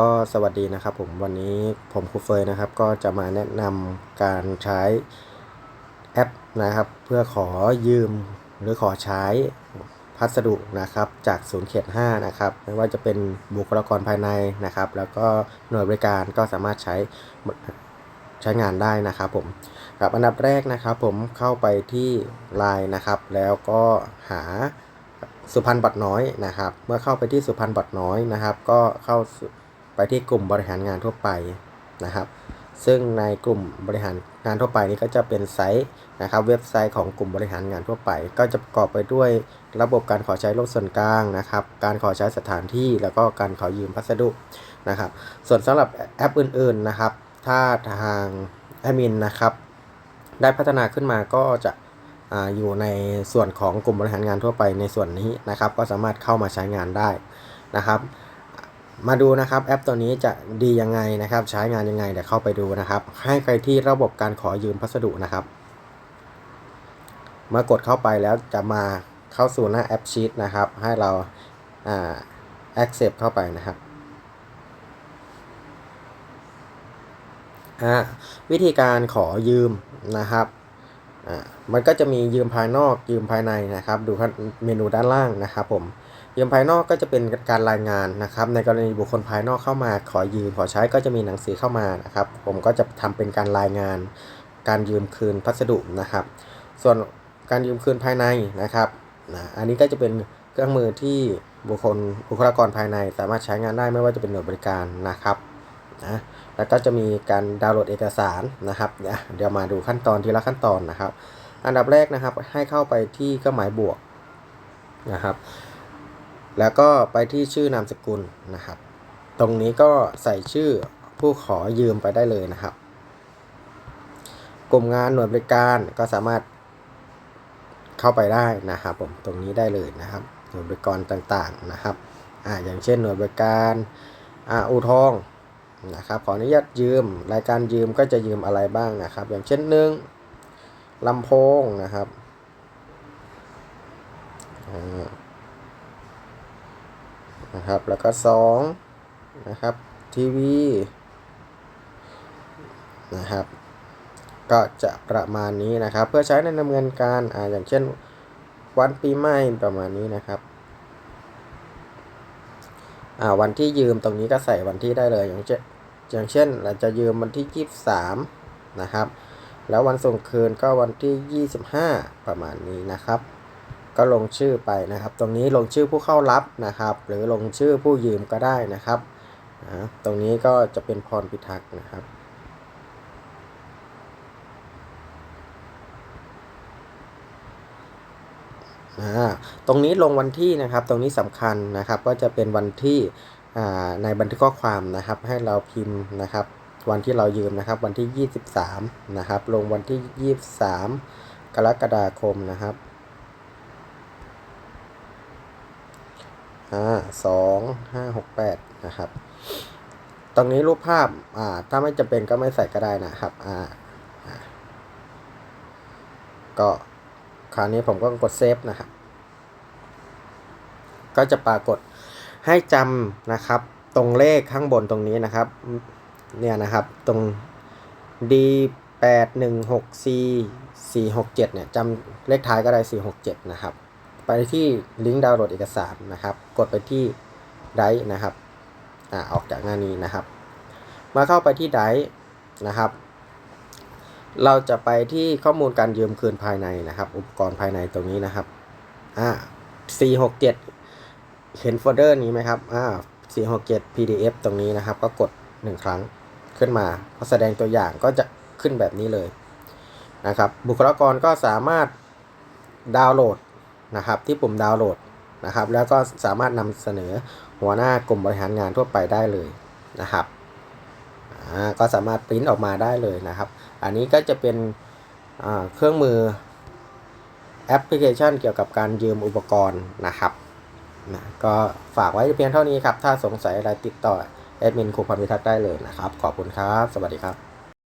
ก็สวัสดีนะครับผมวันนี้ผมครูเฟยนะครับ ก็จะมาแนะนำการใช้แอปนะครับ เพื่อขอยืมหรือขอใช้พัสดุนะครับจากศูนย์เขต5นะครับไม่ว่าจะเป็นบุคลากรภายในนะครับ แล้วก็หน่วยบริการก็สามารถใช้ใช้งานได้นะครับผมครับอันดับแรกนะครับ ผมเข้าไปที่ Line นะครับ แล้วก็หาสุพรรณบัตรน้อยนะครับ เมื่อเข้าไปที่สุพรรณบัตรน้อยนะครับ ก็เข้า ไปที่กลุ่มบริหารงานทั่วไปนะครับ ซึ่งในกลุ่มบริหารงานทั่วไปนี้ก็จะเป็นไซต์นะครับเว็บไซต์ของกลุ่มบริหารงานทั่วไป ก็จะประกอบไปด้วยระบบการขอใช้รถส่วนกลางนะครับ การขอใช้สถานที่แล้วก็การขอยืมพัสดุนะครับ ส่วนสำหรับแอปอื่นๆนะครับ ถ้าทางแอดมินนะครับได้พัฒนาขึ้นมาก็จะออยู่ในส่วนของกลุ่มบริหารงานทั่วไปในส่วนนี้นะครับ ก็สามารถเข้ามาใช้งานได้นะครับ มาดูนะครับแอปตัวนี้จะดียังไงนะครับ ใช้งานยังไงเดี๋ยวเข้าไปดูนะครับ ให้ไปที่ระบบการขอยืมพัสดุนะครับ เมื่อกดเข้าไปแล้วจะมาเข้าสู่หน้าแอปชีตนะครับ ให้เราอ่า accept เข้าไปนะครับวิธีการขอยืมนะครับอ่ามันก็จะมียืมภายนอกยืมภายในนะครับ ดูเมนูด้านล่างนะครับผม ยืมภายนอกก็จะเป็นการรายงานนะครับ ในกรณีบุคคลภายนอกเข้ามาขอยืมขอใช้ก็จะมีหนังสือเข้ามานะครับ ผมก็จะทำเป็นการรายงาน การยืมคืนพัสดุนะครับ ส่วนการยืมคืนภายในนะครับนะอันนี้ก็จะเป็นเครื่องมือที่บุคคลบุคลากรภายใน สามารถใช้งานได้ไม่ว่าจะเป็นหน่วยบริการนะครับนะแล้วก็จะมีการดาวน์โหลดเอกสารนะครับเดี๋ยวมาดูขั้นตอนทีละขั้นตอนนะครับ อันดับแรกนะครับให้เข้าไปที่เครื่องหมายบวกนะครับ แล้วก็ไปที่ชื่อนามสกุลนะครับ ตรงนี้ก็ใส่ชื่อผู้ขอยืมไปได้เลยนะครับ กลุ่มงานหน่วยบริการก็สามารถเข้าไปได้นะครับผมตรงนี้ได้เลยนะครับ หน่วยบริการต่างๆนะครับอ่าอย่างเช่นหน่วยบริการอ่าอู่ทองนะครับขออนุญาตยืม รายการยืมก็จะยืมอะไรบ้างนะครับ อย่างเช่นหนึ่งลำโพงนะครับอ่า นะครับ แล้วก็2นะครับทีวีนะครับ ก็จะประมาณนี้นะครับ เพื่อใช้ในดำเนินการอ่าอย่างเช่นวันปีใหม่ประมาณนี้นะครับอ่าวันที่ยืมตรงนี้ก็ใส่วันที่ได้เลยอย่างเช่นอย่างเช่นเราจะยืมวันที่ 23 นะครับ แล้ววันส่งคืนก็วันที่ 25 ประมาณนี้นะครับ ก็ลงชื่อไปนะครับ ตรงนี้ลงชื่อผู้เข้ารับนะครับ หรือลงชื่อผู้ยืมก็ได้นะครับนะตรงนี้ก็จะเป็นพรพิทักษ์นะครับตรงนี้ลงวันที่นะครับ ตรงนี้สำคัญนะครับ ก็จะเป็นวันที่ในบันทึกข้อความนะครับ ให้เราพิมพ์นะครับ วันที่เรายืมนะครับ วันที่ 23 นะครับ ลงวันที่ 23 กรกฎาคมนะครับ ห้าสองห้าหกแปดนะครับ ตรงนี้รูปภาพอ่าถ้าไม่จำเป็นก็ไม่ใส่ก็ได้นะครับอ่าก็คราวนี้ผมก็กดเซฟนะครับ ก็จะปรากฏให้จำนะครับ ตรงเลขข้างบนตรงนี้นะครับ เนี่ยนะครับตรง D 8 1 6 C 4 6 7เนี่ยจำเลขท้ายก็ได้ 4 6 7 นะครับ ไปที่ลิงก์ดาวน์โหลดเอกสารนะครับ กดไปที่ไดนะครับอ่าออกจากหน้านี้นะครับ มาเข้าไปที่ไดนะครับ เราจะไปที่ข้อมูลการยืมคืนภายในนะครับ อุปกรณ์ภายในตรงนี้นะครับอ่า467 เห็นโฟลเดอร์นี้ไหมครับอ่า467 PDF ตรงนี้นะครับ ก็กด 1 ครั้งขึ้นมาพอแสดงตัวอย่างก็จะขึ้นแบบนี้เลยนะครับ บุคลากรก็สามารถดาวน์โหลด นะครับที่ปุ่มดาวน์โหลดนะครับ แล้วก็สามารถนำเสนอหัวหน้ากลุ่มบริหารงานทั่วไปได้เลยนะครับก็สามารถปริ้นออกมาได้เลยนะครับ อันนี้ก็จะเป็นเครื่องมือแอปพลิเคชันเกี่ยวกับการยืมอุปกรณ์นะครับนะก็ฝากไว้เพียงเท่านี้ครับ ถ้าสงสัยอะไรติดต่อแอดมินครูพันธิทักษ์ได้เลยนะครับ ขอบคุณครับ สวัสดีครับ